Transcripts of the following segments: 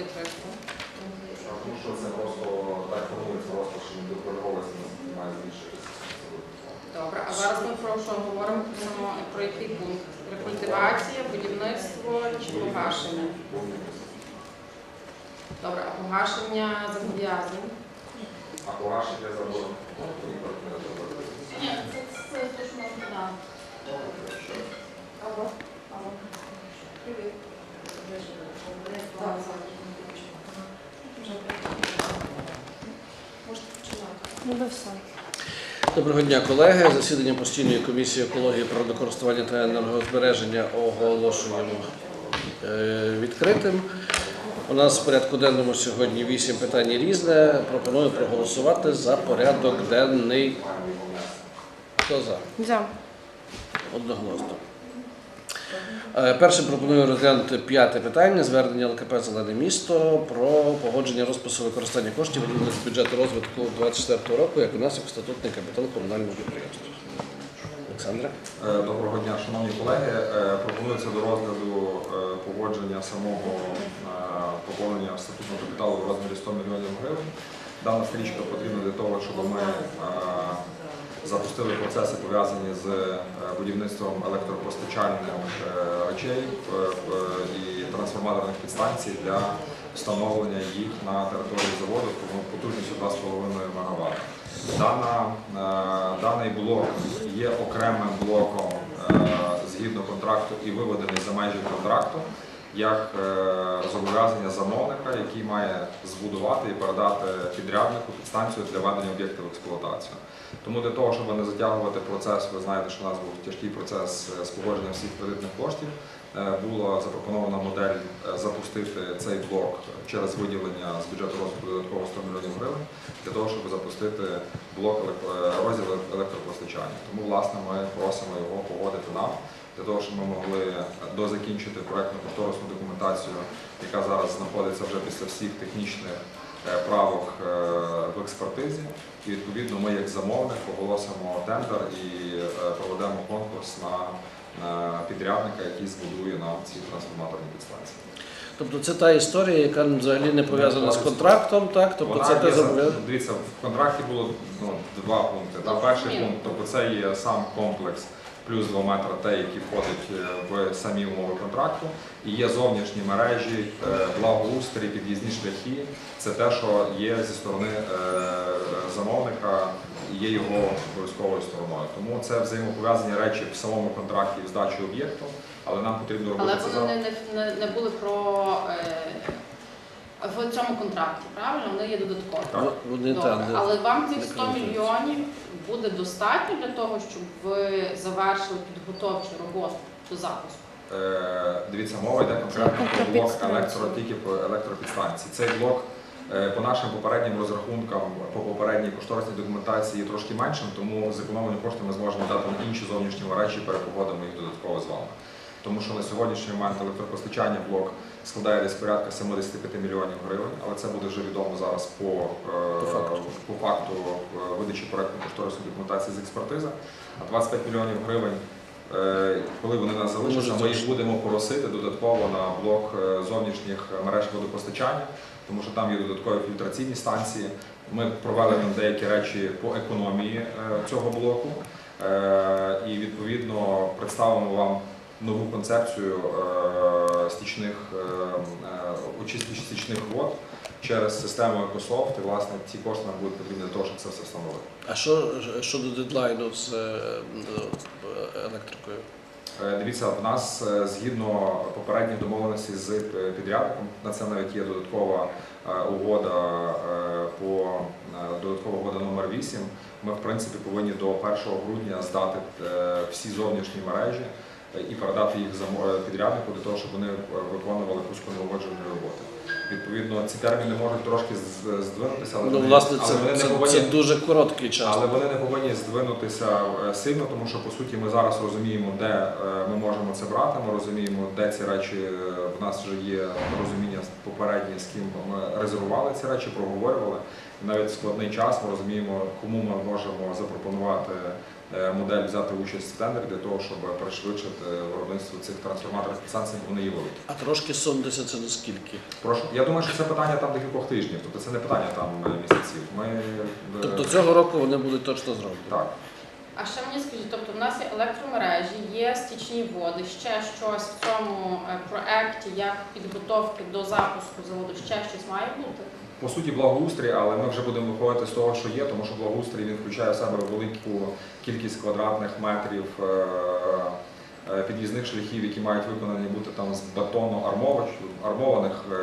є 300. Тому що це просто так формується розпад, що не докористовувалися, має збільшитися. Добре, а зараз ми про що говоримо про який пункт? Рекультивація, будівництво чи погашення? Добре, а погашення зобов'язань? А погашення забору. Ні, це, те, що можна дати. Алло, алло. Привіт починати. Ну, ви все. Доброго дня, колеги. Засідання постійної комісії екології, природокористування та енергозбереження оголошуємо е, відкритим. У нас в порядку денному сьогодні вісім питань різне. Пропоную проголосувати за порядок денний. Хто за? Взяв. Одноголосно. Е, Першим пропоную розглянути п'яте питання звернення ЛКП Зелене місто про погодження розпису використання коштів з бюджету розвитку 2024 року як внесок в статутний капітал комунального підприємства. Олександра. Е, Доброго дня, шановні колеги. Е, Пропонується до розгляду погодження самого поповнення статутного капіталу в розмірі 100 мільйонів гривень. Дана стрічка потрібна для того, щоб ми запустили процеси, пов'язані з е, будівництвом електропостачальних е, речей е, і трансформаторних підстанцій для встановлення їх на території заводу потужністю 2,5 МВт. Дана, даний блок є окремим блоком згідно контракту і виведений за межі контракту як е, зобов'язання замовника, який має збудувати і передати підряднику підстанцію для введення об'єктів в експлуатацію. Тому для того, щоб не затягувати процес, ви знаєте, що у нас був тяжкий процес е, з погодженням всіх кредитних коштів. е, Була запропонована модель запустити цей блок через виділення з бюджету розвитку додатково 100 мільйонів гривень для того, щоб запустити блок розділ електропостачання. Тому, власне, ми просимо його погодити нам для того, щоб ми могли дозакінчити проектну кошторисну документацію, яка зараз знаходиться вже після всіх технічних е, правок е, в експертизі. І відповідно ми, як замовник, оголосимо тендер і е, проведемо конкурс на підрядника, який збудує нам ці трансформаторні підстанції. Тобто це та історія, яка взагалі не пов'язана з контрактом, так? Тобто Вона це те зобов'язання. Дивіться, в контракті було ну, два пункти. Ну, перший пункт, тобто це є сам комплекс плюс 2 метри Т, який входить е, в самі умови контракту. І є зовнішні мережі, е, благоустрій, під'їзні шляхи. Це те, що є зі сторони е, замовника і є його обов'язковою стороною. Тому це взаємопов'язані речі в самому контракті і в здачі об'єкту, але нам потрібно робити це вони не, не, не, були про в цьому контракті, правильно? Вони є додаткові. Так. Вони Добре. там, Але вам цих 100 конкретно. мільйонів буде достатньо для того, щоб ви завершили підготовчу роботу до запуску? Е, Дивіться, мова йде конкретно про блок електро, тільки по електропідстанції. Цей блок е, по нашим попереднім розрахункам, по попередній кошторисній документації є трошки меншим, тому зекономлені кошти ми зможемо дати на інші зовнішні мережі, перепогодимо їх додатково з вами. Тому що на сьогоднішній момент електропостачання блок складає десь порядка 75 мільйонів гривень, але це буде вже відомо зараз по, е, По факту. по факту е, видачі проектної кошторисної документації з експертизи. А 25 мільйонів гривень Е, Коли вони нас залишаться, ми їх будемо просити додатково на блок зовнішніх мереж водопостачання, тому що там є додаткові фільтраційні станції. Ми провели там деякі речі по економії цього блоку і відповідно представимо вам нову концепцію е, стічних е, е, очистки стічних вод через систему Екософт. І власне ці кошти нам будуть потрібні для того, щоб це все встановити. А що щодо дедлайну з електрикою? Дивіться, в нас згідно попередніх домовленостей з підрядником, на це навіть є додаткова угода по додаткова угода номер 8. Ми в принципі повинні до 1 грудня здати всі зовнішні мережі і передати їх підряднику для того, щоб вони е, виконували пусконалагоджувальні роботи. Відповідно, ці терміни можуть трошки здвинутися, але Ну, вони- власне, але це, не повинні це дуже короткий час. але вони не повинні здвинутися е, сильно, тому що по суті ми зараз розуміємо, де е, ми можемо це брати. Ми розуміємо, де ці речі в нас вже є розуміння попереднє, з ким ми резервували ці речі, проговорювали. Навіть в складний час ми розуміємо, кому ми можемо запропонувати модель взяти участь в тендері для того, щоб пришвидшити виробництво цих трансформаторних підстанцій, бо вони є великі. А трошки 70 це до скільки? Прошу, я думаю, що це питання там декількох тижнів, тобто це не питання там е, місяців. Ми е, Тобто цього року вони будуть точно зроблені. так. А ще мені скажіть, тобто в нас є електромережі, є стічні води, ще щось в цьому е, проекті, як підготовки до запуску заводу, ще щось має бути? По суті, благоустрій, але ми вже будемо виходити з того, що є, тому що благоустрій він включає в себе велику кількість квадратних метрів е, е, під'їзних шляхів, які мають виконані бути там з бетону армованих. е,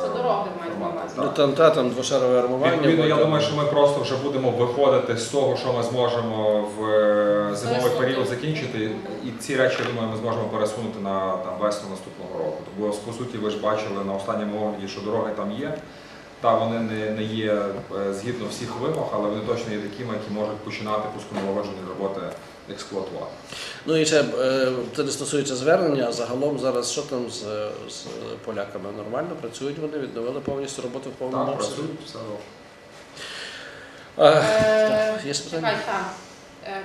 Це дороги мають. Ну там та там двошарове армування. Відповідно, я думаю, що ми просто вже будемо виходити з того, що ми зможемо в зимовий період закінчити, і ці речі, я думаю, ми зможемо пересунути на там весну наступного року. Бо по суті, ви ж бачили на останньому огляді, що дороги там є. Та вони не, не є е, згідно всіх вимог, але вони точно є такими, які можуть починати пусконалагоджені роботи експлуатувати. Ну і ще е, це не стосується звернення, а загалом зараз що там з, з поляками? Нормально працюють вони, відновили повністю роботу в повному Так, обсязі? працюють, все добре. Е, так? Чекай, так.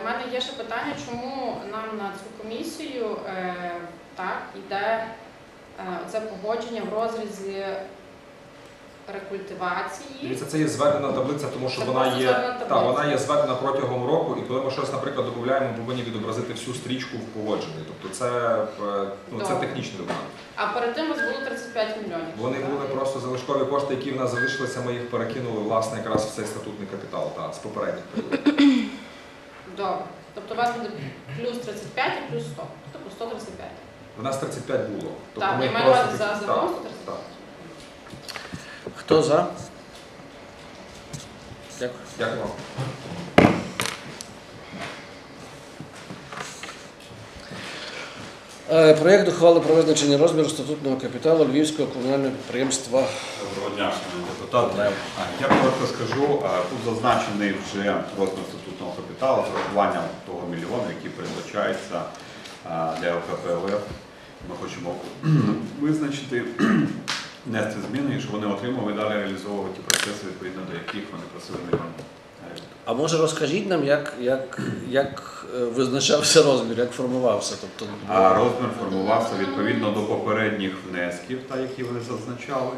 В мене є ще питання, чому нам на цю комісію е, так йде е, це погодження в розрізі рекультивації. Дивіться, це є зведена таблиця, тому що Це вона просто є зведена та, таблиця. вона є зведена протягом року, і коли ми щось, наприклад, додаємо, ми повинні відобразити всю стрічку в погодженні. Тобто це, е, ну, це Добре. технічний документ. А перед тим у вас було 35 мільйонів. Вони так? були просто залишкові кошти, які в нас залишилися, ми їх перекинули власне якраз в цей статутний капітал та, з попередніх періодів. Добре. Тобто у вас буде плюс 35 і плюс 100. Тобто 135. У нас 35 було. Тобто Так, ми я їх на просто за таки- загалом так, 135. так. Хто за? Дякую. Дякую вам. Е, Проєкт ухвали про визначення розміру статутного капіталу Львівського комунального підприємства. Доброго дня, шановні депутати. Я коротко скажу, тут зазначений вже розмір статутного капіталу з урахуванням того мільйону, який передбачається для ОКПЛФ. Ми хочемо визначити, внести зміни, і щоб вони отримали і далі реалізовувати ті процеси, відповідно до яких вони просили мільйон гривень. А може розкажіть нам, як, як, як е, визначався розмір, як формувався? Тобто, А розмір формувався відповідно до попередніх внесків, та які вони зазначали.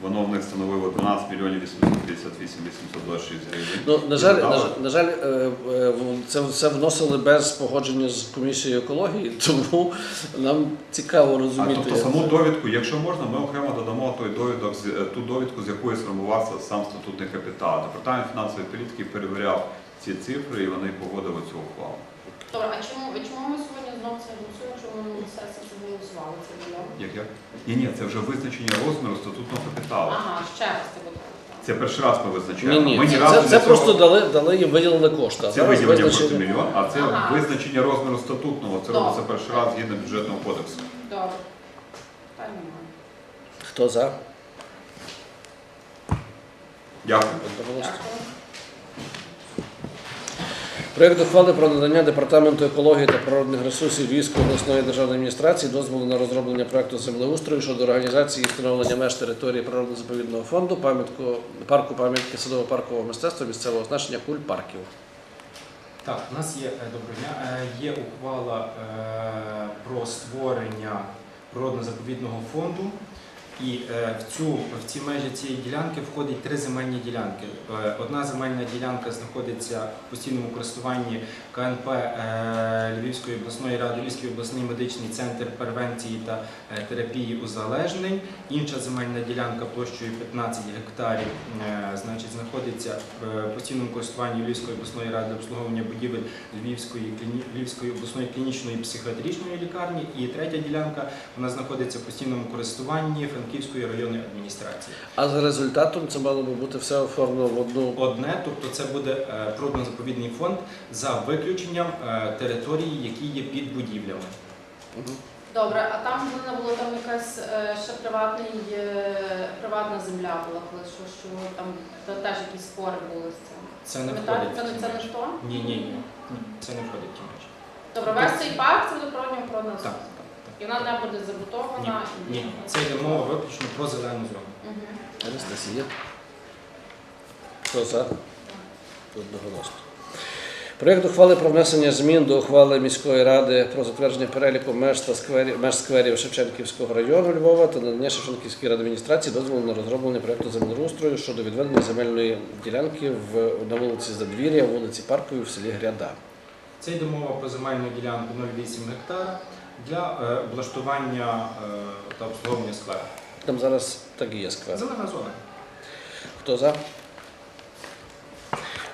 Воно в них становило 12 мільйонів 858 826 гривень. Ну, на жаль, на, на жаль, е, е, це все вносили без погодження з комісією екології, тому нам цікаво А розуміти. тобто саму довідку, якщо можна, ми окремо додамо той довідок, з- е, ту довідку, з якої сформувався сам статутний капітал. Департамент фінансової політики перевіряв ці цифри і вони погодили цю ухвалу. Добре, а чому, а чому ми сьогодні знову це голосуємо, чому ми сесії це голосували? Це мільйон? Як як? Ні, ні, це вже визначення розміру статутного капіталу. Ага, ще раз це буде. Це перший раз ми визначаємо. ні, ми ні це, разу це, це цього- просто дали, дали їм виділили кошти. а Це зараз виділення визначення- просто мільйон, а це Ага. визначення розміру статутного. Це Добре. робиться перший раз згідно бюджетного кодексу. Добре. Та немає. Хто за? Дякую. Дякую. Проєкт ухвали про надання Департаменту екології та природних ресурсів Львівської обласної державної адміністрації дозволу на розроблення проекту землеустрою щодо організації і встановлення меж території природно-заповідного фонду, пам'ятку парку пам'ятки садово-паркового мистецтва місцевого значення куль парків. Так, у нас є е, доброго дня. е, Є ухвала е, про створення природно-заповідного фонду. І е, в цю в ці межі цієї ділянки входить три земельні ділянки. Е, Одна земельна ділянка знаходиться в постійному користуванні КНП е, Львівської обласної ради, Львівський обласний медичний центр превенції та терапії узалежнень. Інша земельна ділянка площею 15 гектарів значить, знаходиться в постійному користуванні Львівської обласної ради обслуговування будівель Львівської. Львівської обласної клінічної психіатричної лікарні. І третя ділянка вона знаходиться в постійному користуванні Франківської районної адміністрації. А за результатом це мало би бути все оформлено в одну. Одне, тобто це буде е, природно-заповідний фонд за виключенням е, території, які є під будівлями. Добре, а там повинна була там якась е, ще приватний, приватна земля була, коли що, що там та- теж якісь спори були з цим. Це не входить. це, це не то? Ні, ні, ні. Це не входить ті межі. Добре, весь цей парк це буде природньо природна Так, зона. так, так. І вона не буде забудована. і- Ні, це йде мова виключно про зелену зону. Анастасія. Хто за? Одноголосно. Проєкт ухвали про внесення змін до ухвали міської ради про затвердження переліку меж та скверів, меж скверів Шевченківського району Львова та надання Шевченківській рададміністрації дозволу на розроблення проєкту землеустрою щодо відведення земельної ділянки в, на вулиці Задвір'я, вулиці Парковій в селі Гряда. Це йде мова про земельну ділянку 0,8 гектара для е, облаштування е, та обслуговування скверу. Там зараз так і є сквер. Зелена зона. Хто за?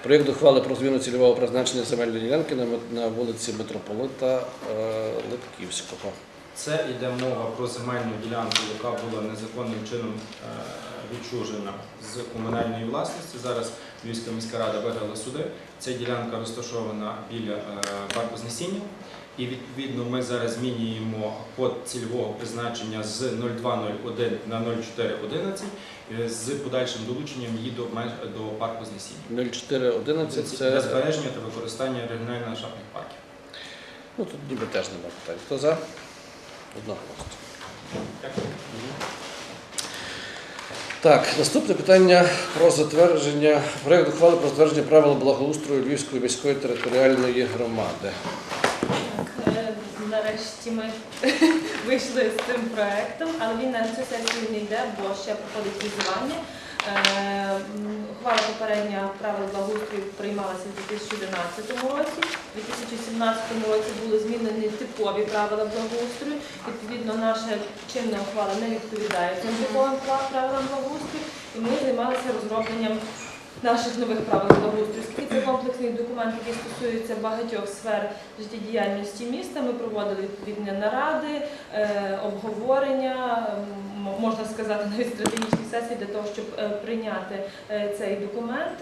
Проєкт ухвали про зміну цільового призначення земельної ділянки на, вулиці Митрополита е, Липківського. Це йде мова про земельну ділянку, яка була незаконним чином відчужена з комунальної власності. Зараз Львівська міська рада виграла суди. Ця ділянка розташована біля парку Знесіння. І відповідно ми зараз змінюємо код цільового призначення з 0201 на 0411 е, з подальшим долученням її до, меж- до парку Знесіння. 0411 Для це. збереження та використання регіональних ландшафтних парків. Ну тут ніби теж немає питань. Хто за? Одноголосно. Дякую. Так, наступне питання про затвердження проєкт ухвали про затвердження правил благоустрою Львівської міської територіальної громади. Нарешті ми вийшли з цим проектом, але він на цю сесію не йде, бо ще проходить візування. Е, Ухвала попередня правил благоустрою приймалася у 2011 році. У 2017 році були змінені типові правила благоустрою. Відповідно, наша чинна ухвала не відповідає цим типовим правилам благоустрою, і ми займалися розробленням наших нових правил благоустрою. Оскільки це комплексний документ, який стосується багатьох сфер життєдіяльності міста. Ми проводили відповідні наради, е, обговорення, можна сказати, навіть стратегічні сесії для того, щоб е, прийняти е, цей документ.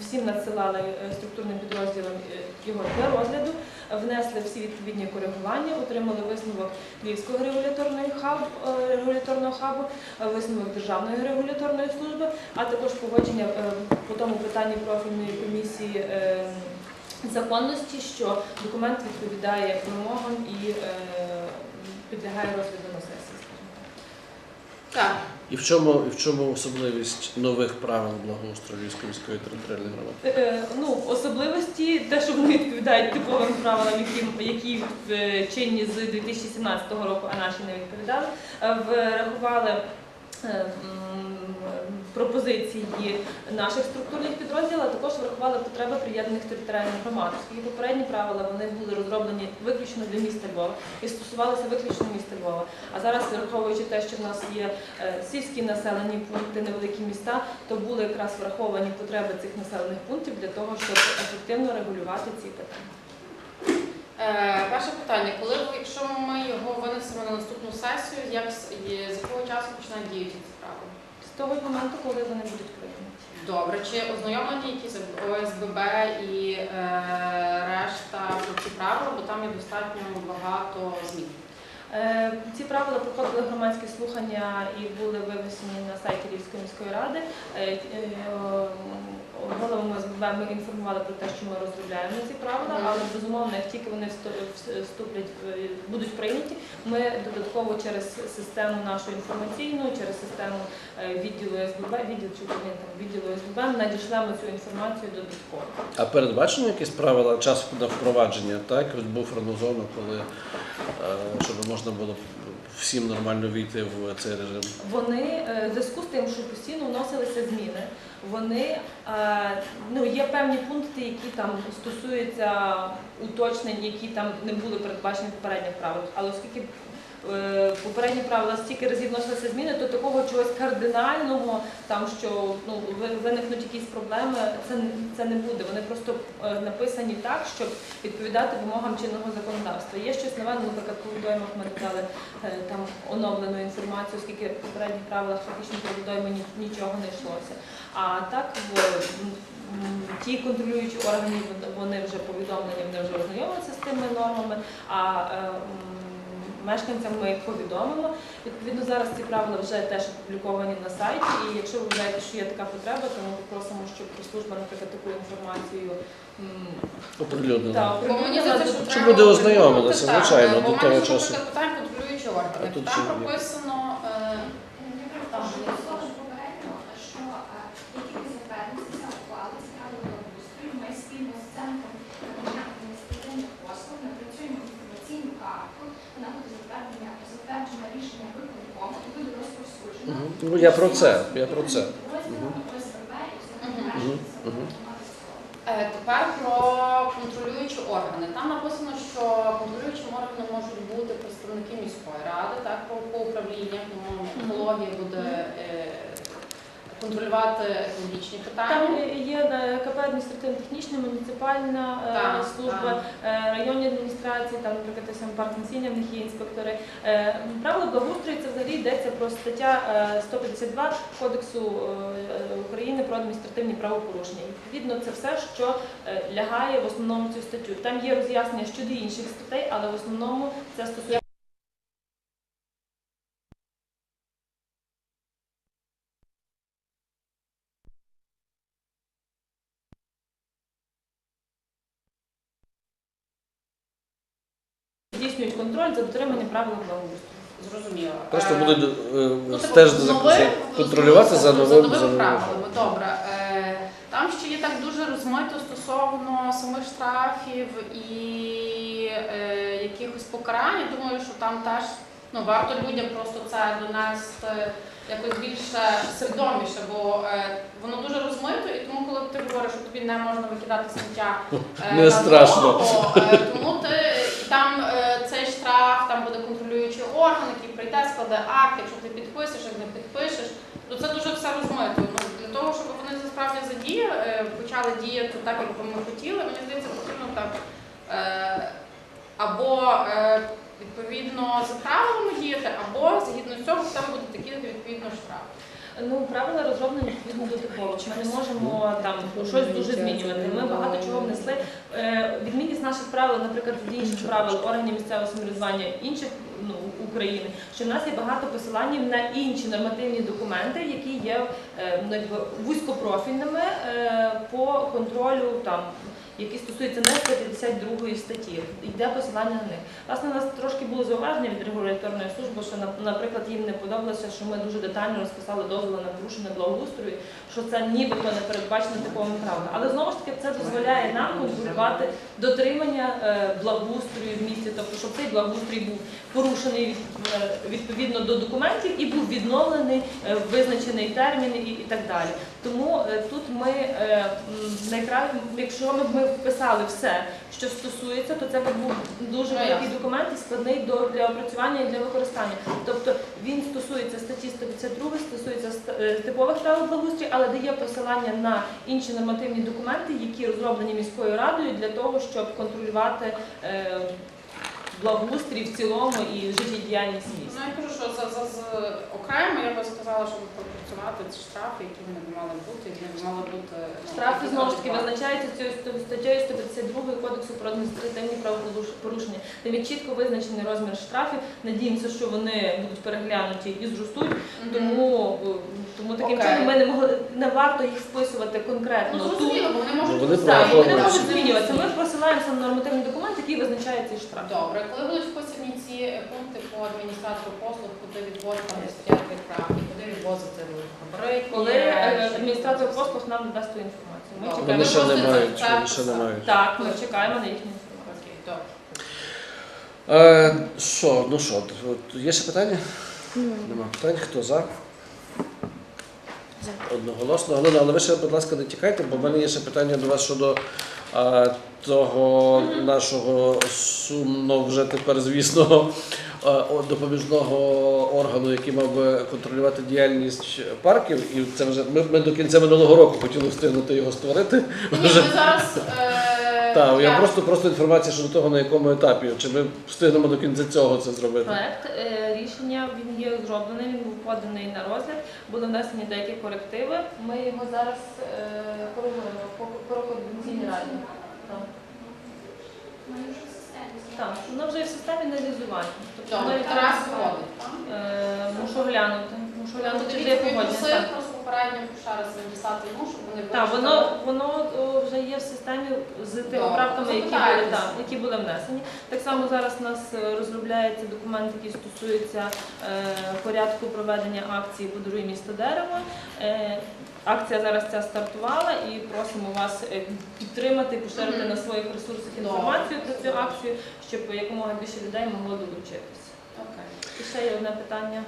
Всім надсилали структурним підрозділам е, його для розгляду, внесли всі відповідні коригування, отримали висновок Львівського е, регуляторного хабу, е, висновок Державної регуляторної служби, а також погодження е, по тому питанні профільної комісії законності, що документ відповідає вимогам і підлягає розгляду на сесії. так. І в чому, і в чому особливість нових правил благоустрою міської територіальної громади? Е, е, Ну, особливості, те, що вони відповідають типовим правилам, які, які в чинні з 2017 року, а наші не відповідали, е, врахували е, пропозиції наших структурних підрозділів, а також врахували потреби приєднаних територіальних громад. Оскільки попередні правила вони були розроблені виключно для міста Львова і стосувалися виключно міста Львова. А зараз, враховуючи те, що в нас є е, сільські населені пункти, невеликі міста, то були якраз враховані потреби цих населених пунктів для того, щоб ефективно регулювати ці питання. Е, перше питання. Коли якщо ми його винесемо на наступну сесію, як з якого часу починають діяти ці правила? З того моменту, коли вони будуть прийняті. Добре, чи ознайомлені якісь ОСББ і е, решта про ці правила, бо там є достатньо багато змін. Е, Ці правила проходили громадські слухання і були вивесені на сайті Львівської міської ради. Е, е, Головами ОСББ ми інформували про те, що ми розробляємо ці правила, але безумовно, як тільки вони всту- вступлять, е, будуть прийняті, ми додатково через систему нашу інформаційну, через систему е, відділу ОСББ, відділ чи відділу ОСББ, надішлемо цю інформацію додатково. А передбачено якісь правила час на впровадження, так? Був зону, коли е, щоб можна було всім нормально війти в цей режим. Вони е, в зв'язку з тим, що постійно вносилися зміни, вони е, ну є певні пункти, які там стосуються уточнень, які там не були передбачені в попередніх правилах. Але оскільки попередні правила стільки разів вносилися зміни, то такого чогось кардинального, там що ну виникнуть якісь проблеми, це це не буде. Вони просто е, написані так, щоб відповідати вимогам чинного законодавства. Є щось нове, ну, наприклад, по водоймах ми додали е, там оновлену інформацію, оскільки в попередніх правилах фактично водойми нічого не йшлося. А так в ті контролюючі органи вон- вони вже повідомлені, вони вже ознайомилися з тими нормами. А е, мешканцям ми їх повідомимо. Відповідно, зараз ці правила вже теж опубліковані на сайті. І якщо ви вважаєте, що є така потреба, то ми попросимо, щоб служба, наприклад, таку інформацію оприлюднила. Чи буде люди ознайомилися, звичайно, до того часу. питання контролюючі органи. Там прописано е, Там слово попередньо, що е, тільки затвердиться ухвали з правил благоустрою, ми спільно з центром рішення виконкому і буде розповсюджено. Мгм. Ну я про це. Я про це. Е, Тепер про контролюючі органи. Там написано, що контролюючим органом можуть бути представники міської ради, так по, по управліннях, ну, екологія буде е, контролювати екологічні Там є е, КП адміністративно-технічна, муніципальна е, Так, служба, е, районні адміністрації, там, наприклад, той парк насіння, в них є інспектори. Е, Правило благоустрою це взагалі йдеться про стаття е, 152 Кодексу е, України про адміністративні правопорушення. Відповідно, це все, що е, лягає в основному цю статтю. Там є роз'яснення щодо інших статей, але в основному це стосується. Контроль за дотриманням правил благоустрою. Зрозуміло. Просто Е, будуть е, Ну, стежити за новим, за- контролювати за новим за новим. правилами. Добре. Е, Там ще є так дуже розмито стосовно самих штрафів і е, якихось покарань. Я думаю, що там теж ну, варто людям просто це донести якось більше свідоміше, бо е, воно дуже розмито, і тому, коли ти говориш, що тобі не можна викидати сміття е, Не на страшно. дорогу, е, тому ти і там е, там буде контролюючий орган, який прийде, складе акт, якщо ти підпишеш, як не підпишеш, то це дуже все розмито. Ну, для того, щоб вони насправді задіяли, е, почали діяти так, як би ми хотіли, мені здається, потрібно так е, або е, відповідно за правилами діяти, або згідно з цього там будуть такі відповідно штрафи. Ну, правила розроблені відповідно до типових. Ми не можемо там щось дуже змінювати. Ми багато чого внесли. Е, Відмінність наших правил, наприклад, від інших правил органів місцевого самоврядування інших ну, України, що в нас є багато посилань на інші нормативні документи, які є е, ну, вузькопрофільними е, по контролю там. Які стосуються не 152 статті, йде посилання на них. Власне, у нас трошки було зауваження від регуляторної служби, що, наприклад, їм не подобалося, що ми дуже детально розписали дозволи на порушення благоустрою, що це нібито не передбачено типовими правилами. Але знову ж таки це дозволяє нам контролювати дотримання е, благоустрою в місті, тобто щоб цей благоустрій був порушений е, відповідно до документів і був відновлений е, визначений термін і, так далі. Тому тут ми найкраще, якщо ми ми вписали все, що стосується, то це був дуже Ну, великий документ і складний до для опрацювання і для використання. Тобто він стосується статті 152, стосується ст- е, типових правил благоустрою, але дає посилання на інші нормативні документи, які розроблені міською радою для того, щоб контролювати е, благоустрій в цілому і життєдіяльність міста. Ну я кажу, що за, за, за окремо я би сказала, щоб пропрацювати ці штрафи, які вони б мали бути, які не мали бути ну, Штрафи знову ж таки визначаються цією сто- статтею 152 Кодексу про адміністративні правопорушення. Де є чітко визначений розмір штрафів. Надіємося, що вони будуть переглянуті і зростуть. Мгм. Тому, е, тому таким Окей. чином ми не могли не варто їх вписувати конкретно. Ну тут. зрозуміло, бо вони можуть Ну, вони Так, вони можуть змінюватися. Ми посилаємося на нормативний документ, який визначає цей штраф. Добре, коли будуть вписані ці пункти по адміністратору послуг, куди відвозити стояти правки, куди відвозити хабарики, Коли е, адміністратор послуг нам надасть ту інформацію. Ми чекаємо. Вони ще не мають, вони ще не мають. Так, ми чекаємо на їхню інформацію. Добре. Е, Що, ну що, от є ще питання? Нема питань. Хто за? Одноголосно. Галина, але ви ще, будь ласка, не тікайте, бо в мене є ще питання до вас щодо а, того нашого сумно вже тепер, звісного а, допоміжного органу, який мав би контролювати діяльність парків. І це вже ми, ми до кінця минулого року хотіли встигнути його створити. Ні, ми зараз е, Так, я просто просто інформація щодо того, на якому етапі, чи ми встигнемо до кінця цього це зробити. Проект е, рішення він є зроблений, він був поданий на розгляд, були внесені деякі корективи. Ми його зараз е, коригуємо по по координаційній раді. Так. Воно вже в системі аналізування. Тобто Добре, ми Тарас? Е, мушу глянути. Мушу глянути, чи є Дивіться, попередньо ще раз надіслати йому, щоб вони Так, вивчили. воно, воно о, вже є в системі з тими Добре, правками, які були, запитайтеся. так, які були внесені. Так само зараз у нас е, розробляється документ, який стосується е, порядку проведення акції Подаруй місто дерево. Е, акція зараз ця стартувала і просимо вас е, підтримати, поширити Мгм. на своїх ресурсах Добре. інформацію про цю акцію, щоб якомога більше людей могло долучитися. Окей. І ще є одне питання.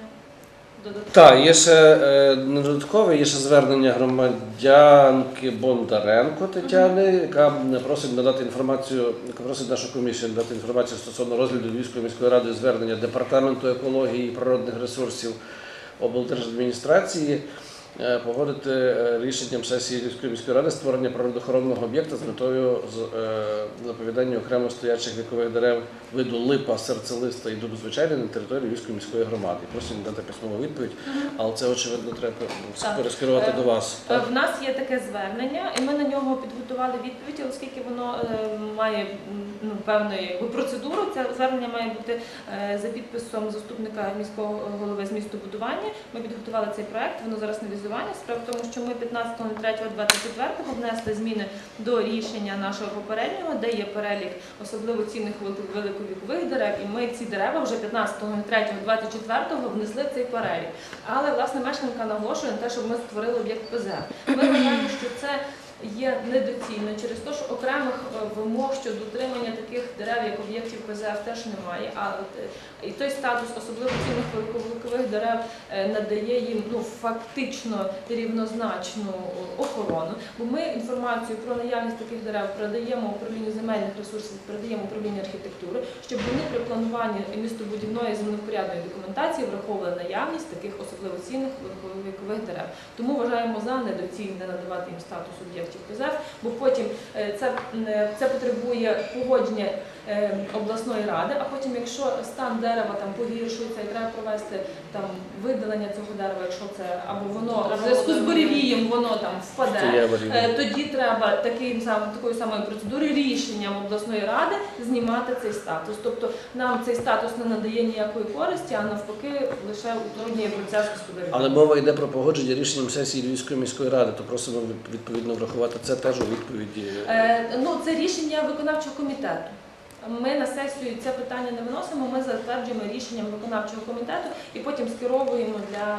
Так, є ще е, не додаткове, є ще звернення громадянки Бондаренко Тетяни, яка просить надати інформацію, яка просить нашу комісію надати інформацію стосовно розгляду Львівської міської ради звернення департаменту екології і природних ресурсів облдержадміністрації. Е, Погодити е, рішенням сесії Львівської міської ради створення природоохоронного об'єкта з метою е, заповідання окремо стоячих вікових дерев виду липа, серцелиста і дуб звичайний на території Львівської міської громади. Просимо дати письмову відповідь, але це очевидно треба перескерувати до вас. В нас є таке звернення, і ми на нього підготували відповідь, оскільки воно має ну, певну процедуру. Це звернення має бути за підписом заступника міського голови з містобудування. Ми підготували цей проект, воно зараз на візування. Справа в тому, що ми 15.03.24 внесли зміни до рішення нашого попереднього, де є перелік особливо цінних вели- великовікових дерев, і ми ці дерева вже 15.03.24 внесли цей перелік. Але власне мешканка наголошує на те, щоб ми створили об'єкт ПЗР. Ми вважаємо, що це є недоцільно через те, що окремих е, вимог щодо дотримання таких дерев, як об'єктів ПЗФ, теж немає. А е, і той статус особливо цінних великовікових дерев е, надає їм ну фактично рівнозначну охорону. Бо ми інформацію про наявність таких дерев передаємо управлінню земельних ресурсів, передаємо управлінню архітектури, щоб вони при плануванні містобудівної землевпорядної документації враховували наявність таких особливо цінних великовікових дерев. Тому вважаємо за недоцільне надавати їм статус об'єктів ПЗФ, бо потім е, це, е, це потребує погодження обласної ради, а потім, якщо стан дерева там погіршується і треба провести там видалення цього дерева, якщо це або воно в зв'язку з буревієм воно там впаде. Е, Тоді треба таким самим такою самою процедурою рішенням обласної ради знімати цей статус. Тобто нам цей статус не надає ніякої користі, а навпаки лише утруднює процес господарювання. Але мова йде про погодження рішенням сесії Львівської міської ради, то просимо відповідно врахувати це теж у відповіді. Е, ну, це рішення виконавчого комітету. Ми на сесію це питання не виносимо, ми затверджуємо рішенням виконавчого комітету і потім скеровуємо для.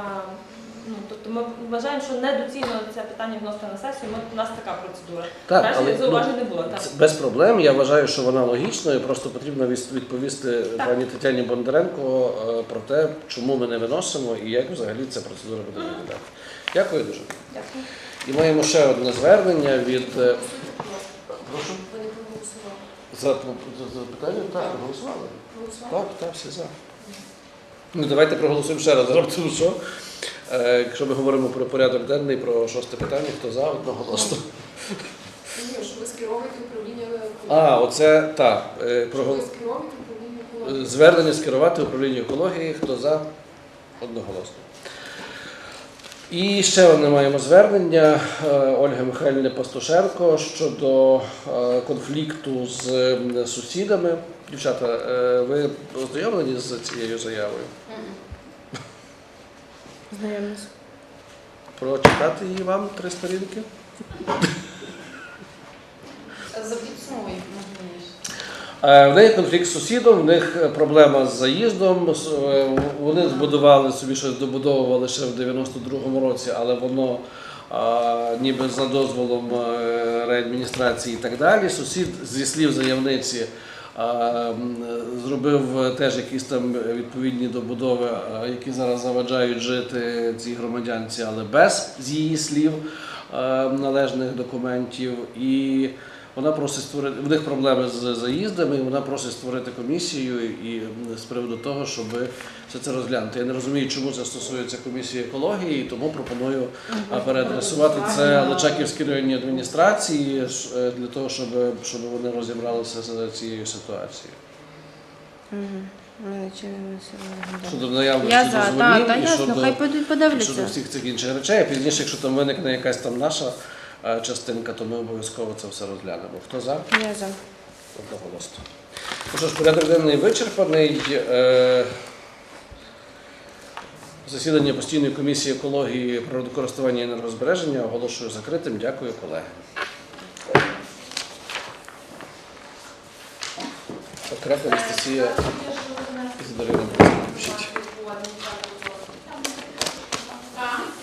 Ну, тобто ми вважаємо, що недоцільно це питання вносити на сесію. Ми, у нас така процедура. Так, але, ну, не було. Так. Без проблем. Я вважаю, що вона логічною. Просто потрібно відповісти Так. пані Тетяні Бондаренко е, про те, чому ми не виносимо і як взагалі ця процедура буде виглядати. Дякую дуже. Дякую. І маємо ще одне звернення від. е, Прошу. За, за, питання? Так, голосували. Так, так, всі за. Ну, давайте проголосуємо ще раз. Раптом що? Е, якщо ми говоримо про порядок денний, про шосте питання, хто за одноголосно. Ні, що ви скеровуєте управління А, оце так. е, Що ви скеровуєте управління екології. Звернення скерувати управлінню екології. Хто за? Одноголосно. І ще одне маємо звернення е, Ольги Михайлівни Пастушенко щодо е, конфлікту з сусідами. Дівчата, е, ви ознайомлені з цією заявою? Знайомлюсь. Прочитати її вам три сторінки? Е, В неї конфлікт з сусідом, в них проблема з заїздом. Вони збудували собі щось добудовували ще в 92-му році, але воно а, ніби за дозволом е, реадміністрації і так далі. Сусід зі слів заявниці. а, Зробив теж якісь там відповідні добудови, а, які зараз заважають жити цій громадянці, але без з її слів е, належних документів. І вона просить створити в них проблеми з заїздами. і Вона просить створити комісію і з приводу того, щоб все це розглянути. Я не розумію, чому це стосується комісії екології, тому пропоную переадресувати це Личаківській районній адміністрації е, для того, щоб, щоб вони розібралися з цією ситуацією. Щодо наявності дозволів і щодо, всіх цих інших речей. А пізніше, якщо там виникне якась там наша частинка, то ми обов'язково це все розглянемо. Хто за? Я за. Одноголосно. Ну що ж, порядок денний вичерпаний. Е, Засідання постійної комісії екології, природокористування і енергозбереження оголошую закритим. Дякую, колеги. Окремо Анастасія Іздарина.